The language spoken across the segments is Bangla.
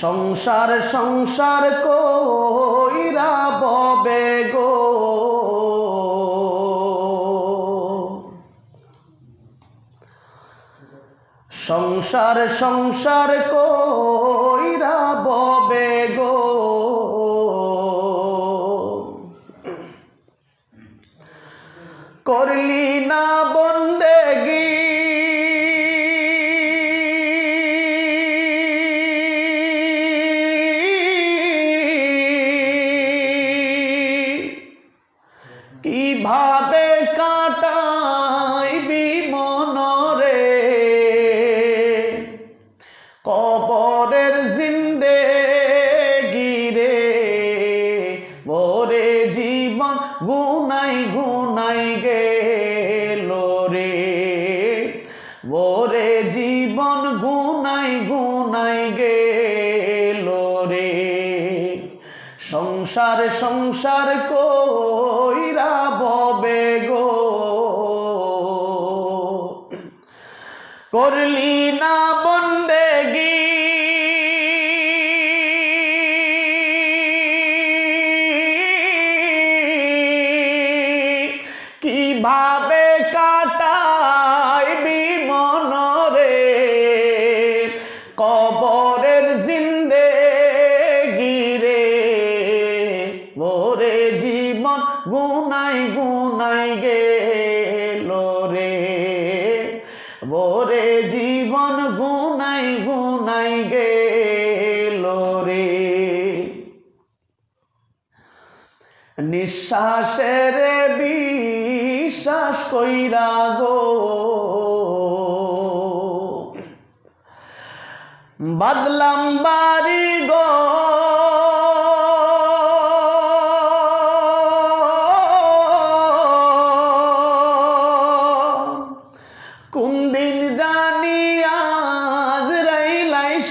সংসার সংসার কইরা ববে গো। সংসার সংসার কইরা ববে গো। করলি না বন্দেগি কীভাবে কাটাইবি মনরে? কবরের জিন্দে গিরে ওরে জীবন গুনাই গুনাই গেল রে। ওরে জীবন গুনাই গুনাই গেল রে। সংসার সংসার কইরা ববে গো। করলি না বন্দেগি। কীভাবে ওরে জীবন গুনাই গুনাই গেল রে। ওরে জীবন গুনাই গুনাই গেল রে। নিঃশ্বাসের বিশ্বাস কইরা গো। বাদলাম বাড়ি গো।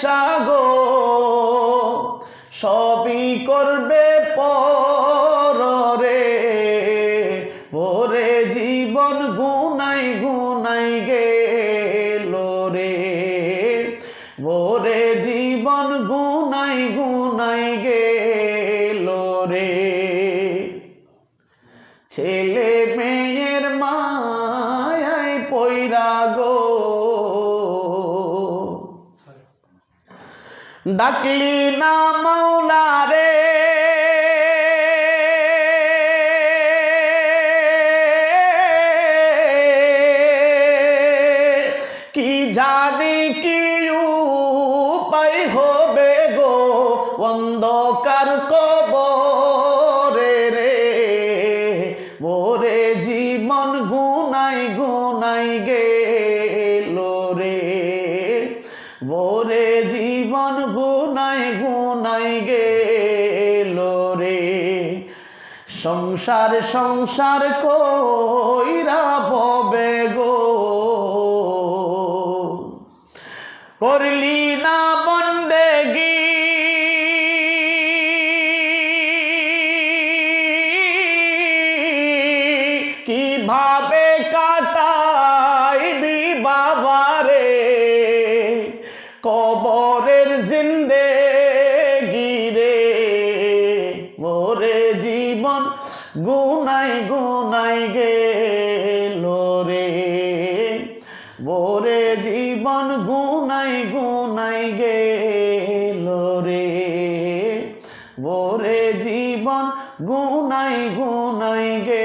সাগো সবই করবে পরে ওরে জীবন গুনাই গুনাই গেল রে। ওরে জীবন গুনাই গুনাই গেল রে। ছেলে মেয়ের মায়ায় পৈরা গো ডাকলি না মাওলা রে কি জানি কি উপায় হবে গো অন্ধকার কবরে রে। ওরে জীবন গুনাই গুনাই গেল সংসার সংসার কইরা ববে গো। করলি না বন্দেগি। কীভাবে কাটাইবি বাবারে? কবরের জিন্দে গুনাই গুনাই গেল রে। বোরে জীবন গুনাই গুনাই গেল রে। বোরে জীবন গুনাই গুনাই গেল